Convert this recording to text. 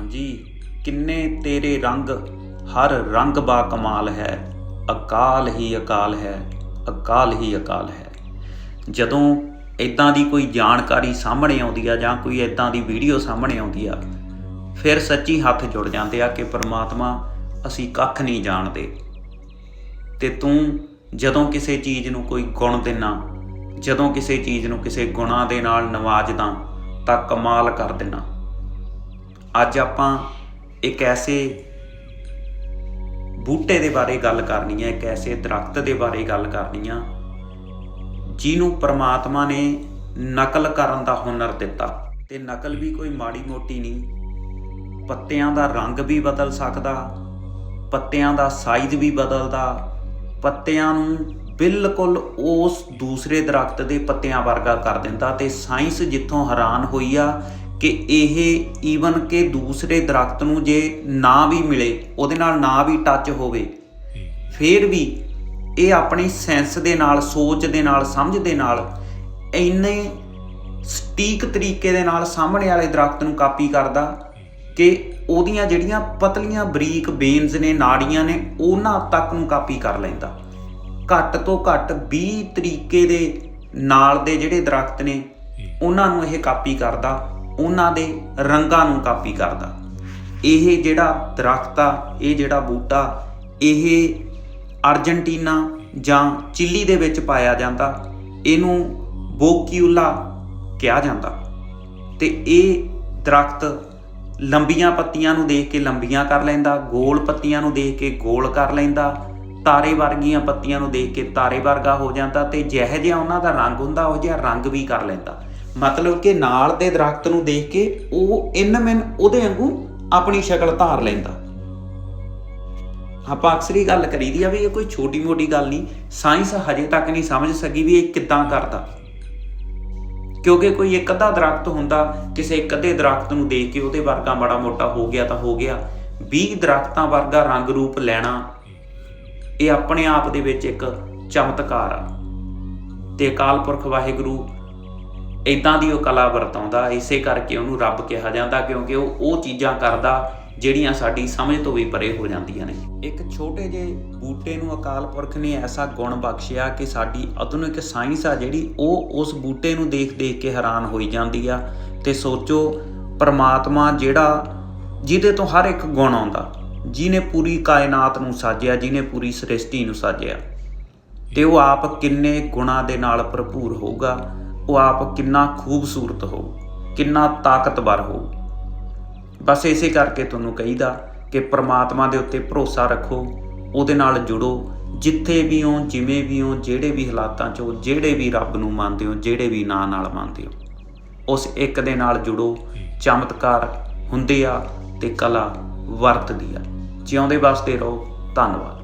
ਹਾਂਜੀ, ਕਿੰਨੇ ਤੇਰੇ ਰੰਗ? ਹਰ ਰੰਗ ਬਾ ਕਮਾਲ ਹੈ। ਅਕਾਲ ਹੀ ਅਕਾਲ ਹੈ, ਅਕਾਲ ਹੀ ਅਕਾਲ ਹੈ। ਜਦੋਂ ਇਦਾਂ ਦੀ ਕੋਈ ਜਾਣਕਾਰੀ ਸਾਹਮਣੇ ਆਉਂਦੀ ਆ ਜਾਂ ਕੋਈ ਇਦਾਂ ਦੀ ਵੀਡੀਓ ਸਾਹਮਣੇ ਆਉਂਦੀ ਆ, ਫਿਰ ਸੱਚੀ ਹੱਥ ਜੁੜ ਜਾਂਦੇ ਆ ਕਿ ਪ੍ਰਮਾਤਮਾ ਅਸੀਂ ਕੱਖ ਨਹੀਂ ਜਾਣਦੇ। ਤੇ ਤੂੰ ਜਦੋਂ ਕਿਸੇ ਚੀਜ਼ ਨੂੰ ਕੋਈ ਗੁਣ ਦੇਣਾ ਜਦੋਂ ਕਿਸੇ ਚੀਜ਼ ਨੂੰ ਕਿਸੇ ਗੁਣਾ ਦੇ ਨਾਲ ਨਵਾਜਦਾ, ਤਾਂ ਕਮਾਲ ਕਰ ਦੇਣਾ ਅੱਜ ਆਪਾਂ ਇੱਕ ਐਸੇ ਬੂਟੇ ਦੇ ਬਾਰੇ ਗੱਲ ਕਰਨੀ ਹੈ, ਇੱਕ ਐਸੇ ਦਰਖਤ ਦੇ ਬਾਰੇ ਗੱਲ ਕਰਨੀ ਆ, ਜਿਹਨੂੰ ਪ੍ਰਮਾਤਮਾ ਨੇ ਨਕਲ ਕਰਨ ਦਾ ਹੁਨਰ ਦਿੱਤਾ। ਤੇ ਨਕਲ ਵੀ ਕੋਈ ਮਾੜੀ ਮੋਟੀ ਨਹੀਂ। ਪੱਤਿਆਂ ਦਾ ਰੰਗ ਵੀ ਬਦਲ ਸਕਦਾ, ਪੱਤਿਆਂ ਦਾ ਸਾਈਜ਼ ਵੀ ਬਦਲਦਾ। ਪੱਤਿਆਂ ਨੂੰ ਬਿਲਕੁਲ ਉਸ ਦੂਸਰੇ ਦਰਖਤ ਦੇ ਪੱਤਿਆਂ ਵਰਗਾ ਕਰ ਦਿੰਦਾ ਤੇ ਸਾਇੰਸ ਜਿੱਥੋਂ ਹੈਰਾਨ ਹੋਈ ਆ ਕਿ ਇਹ ਈਵਨ ਕਿ ਦੂਸਰੇ ਦਰਖਤ ਨੂੰ ਜੇ ਨਾ ਵੀ ਮਿਲੇ ਉਹਦੇ ਨਾਲ ਨਾ ਵੀ ਟੱਚ ਹੋਵੇ। ਫੇਰ ਵੀ ਇਹ ਆਪਣੀ ਸੈਂਸ ਦੇ ਨਾਲ ਸੋਚ ਦੇ ਨਾਲ ਸਮਝ ਦੇ ਨਾਲ ਇੰਨੇ ਸਟੀਕ ਤਰੀਕੇ ਦੇ ਨਾਲ ਸਾਹਮਣੇ ਵਾਲੇ ਦਰਖਤ ਨੂੰ ਕਾਪੀ ਕਰਦਾ ਕਿ ਉਹਦੀਆਂ ਜਿਹੜੀਆਂ ਪਤਲੀਆਂ ਬਰੀਕ ਬੇਨਸ ਨੇ ਨਾੜੀਆਂ ਨੇ ਉਹਨਾਂ ਤੱਕ ਨੂੰ ਕਾਪੀ ਕਰ ਲੈਂਦਾ। ਘੱਟ ਤੋਂ ਘੱਟ 20 ਤਰੀਕੇ ਦੇ ਨਾਲ ਦੇ ਜਿਹੜੇ ਦਰਖਤ ਨੇ ਉਹਨਾਂ ਨੂੰ ਇਹ ਕਾਪੀ ਕਰਦਾ। ਉਹਨਾਂ ਦੇ ਰੰਗਾਂ ਨੂੰ ਕਾਪੀ ਕਰਦਾ। ਇਹ ਜਿਹੜਾ ਦਰਖਤ ਆ, ਇਹ ਜਿਹੜਾ ਬੂਟਾ, ਇਹ ਅਰਜنٹੀਨਾ ਜਾਂ ਚਿਲੀ ਦੇ ਵਿੱਚ ਪਾਇਆ ਜਾਂਦਾ, ਇਹਨੂੰ ਬੋਕਿਊਲਾ ਕਿਹਾ ਜਾਂਦਾ। ਤੇ ਇਹ ਦਰਖਤ ਲੰਬੀਆਂ ਪੱਤੀਆਂ ਨੂੰ ਦੇਖ ਕੇ ਲੰਬੀਆਂ ਕਰ ਲੈਂਦਾ, ਗੋਲ ਪੱਤੀਆਂ ਨੂੰ ਦੇਖ ਕੇ ਗੋਲ ਕਰ ਲੈਂਦਾ ਤਾਰੇ ਵਰਗੀਆਂ ਪੱਤੀਆਂ ਨੂੰ ਦੇਖ ਕੇ ਤਾਰੇ ਵਰਗਾ ਹੋ ਜਾਂਦਾ ਤੇ ਜਿਹੋ ਜਿਹਾ ਉਹਨਾਂ ਦਾ ਰੰਗ ਹੁੰਦਾ, ਉਹ ਜਿਹਾ ਰੰਗ ਵੀ ਕਰ ਲੈਂਦਾ। ਮਤਲਬ ਕਿ ਨਾਲ ਦੇ ਦਰਖਤ ਨੂੰ ਦੇਖ ਕੇ ਉਹ ਇਨ ਉਹਦੇ ਵਾਂਗੂ ਆਪਣੀ ਸ਼ਕਲ ਧਾਰ ਲੈਂਦਾ। ਆਪਾਂ ਅਕਸਰ ਹੀ ਗੱਲ ਕਰੀਦੀ ਆ ਵੀ ਇਹ ਕੋਈ ਛੋਟੀ ਮੋਟੀ ਗੱਲ ਨਹੀਂ, ਸਾਇੰਸ ਹਜੇ ਤੱਕ ਨਹੀਂ ਸਮਝ ਸਕੀ ਵੀ ਇਹ ਕਿੱਦਾਂ ਕਰਦਾ। ਕਿਉਂਕਿ ਕੋਈ ਇੱਕ ਅੱਧਾ ਦਰਖਤ ਹੁੰਦਾ, ਕਿਸੇ ਇੱਕ ਅੱਧੇ ਦਰਖਤ ਨੂੰ ਦੇਖ ਕੇ ਉਹਦੇ ਵਰਗਾ ਬੜਾ ਮੋਟਾ ਹੋ ਗਿਆ ਤਾਂ ਹੋ ਗਿਆ। 20 ਦਰਖਤਾਂ ਵਰਗਾ ਰੰਗ ਰੂਪ ਲੈਣਾ ਇਹ ਆਪਣੇ ਆਪ ਦੇ ਵਿੱਚ ਇੱਕ ਚਮਤਕਾਰ ਆ। ਤੇ ਅਕਾਲ ਪੁਰਖ ਵਾਹਿਗੁਰੂ ਇਦਾਂ ਦੀ ਉਹ ਕਲਾ ਵਰਤਾਉਂਦਾ, ਇਸੇ ਕਰਕੇ ਉਹਨੂੰ ਰੱਬ ਕਿਹਾ ਜਾਂਦਾ, ਕਿਉਂਕਿ ਉਹ ਉਹ ਚੀਜ਼ਾਂ ਕਰਦਾ ਜਿਹੜੀਆਂ ਸਾਡੀ ਸਮਝ ਤੋਂ ਵੀ ਪਰੇ ਹੋ ਜਾਂਦੀਆਂ ਨੇ। ਇੱਕ ਛੋਟੇ ਜਿਹੇ ਬੂਟੇ ਨੂੰ ਅਕਾਲ ਪੁਰਖ ਨੇ ਐਸਾ ਗੁਣ ਬਖਸ਼ਿਆ ਕਿ ਸਾਡੀ ਆਧੁਨਿਕ ਸਾਇੰਸ ਆ ਜਿਹੜੀ ਉਹ ਉਸ ਬੂਟੇ ਨੂੰ ਦੇਖ-ਦੇਖ ਕੇ ਹੈਰਾਨ ਹੋਈ ਜਾਂਦੀ ਆ। ਤੇ ਸੋਚੋ, ਪਰਮਾਤਮਾ ਜਿਹੜਾ ਜਿਹਦੇ ਤੋਂ ਹਰ ਇੱਕ ਗੁਣ ਆਉਂਦਾ। ਜਿਹਨੇ ਪੂਰੀ ਕਾਇਨਾਤ ਨੂੰ ਸਾਜਿਆ ਜਿਹਨੇ ਪੂਰੀ ਸ੍ਰਿਸ਼ਟੀ ਨੂੰ ਸਾਜਿਆ। ਤੇ ਉਹ ਆਪ ਕਿੰਨੇ ਗੁਣਾਂ ਦੇ ਨਾਲ ਭਰਪੂਰ ਹੋਊਗਾ ਉਹ ਆਪ ਕਿੰਨਾ ਖੂਬਸੂਰਤ ਹੋਊ ਕਿੰਨਾ ਤਾਕਤਵਰ ਹੋਊ। ਬਸ ਇਸੇ ਕਰਕੇ ਤੁਹਾਨੂੰ ਕਹੀਦਾ ਕਿ ਪ੍ਰਮਾਤਮਾ ਦੇ ਉੱਤੇ ਭਰੋਸਾ ਰੱਖੋ ਉਹਦੇ ਨਾਲ ਜੁੜੋ ਜਿੱਥੇ ਵੀ ਹੋ ਜਿਵੇਂ ਵੀ ਹੋ ਜਿਹੜੇ ਵੀ ਹਾਲਾਤਾਂ 'ਚ ਹੋ ਜਿਹੜੇ ਵੀ ਰੱਬ ਨੂੰ ਮੰਨਦੇ ਹੋ ਜਿਹੜੇ ਵੀ ਨਾਂ ਨਾਲ ਮੰਨਦੇ ਹੋ। ਉਸ ਇੱਕ ਦੇ ਨਾਲ ਜੁੜੋ ਚਮਤਕਾਰ ਹੁੰਦੇ ਆ ਤੇ ਕਲਾ ਵਰਤਦੀ ਆ। ਜਿਉਂਦੇ ਵਾਸਤੇ ਰਹੋ। ਧੰਨਵਾਦ।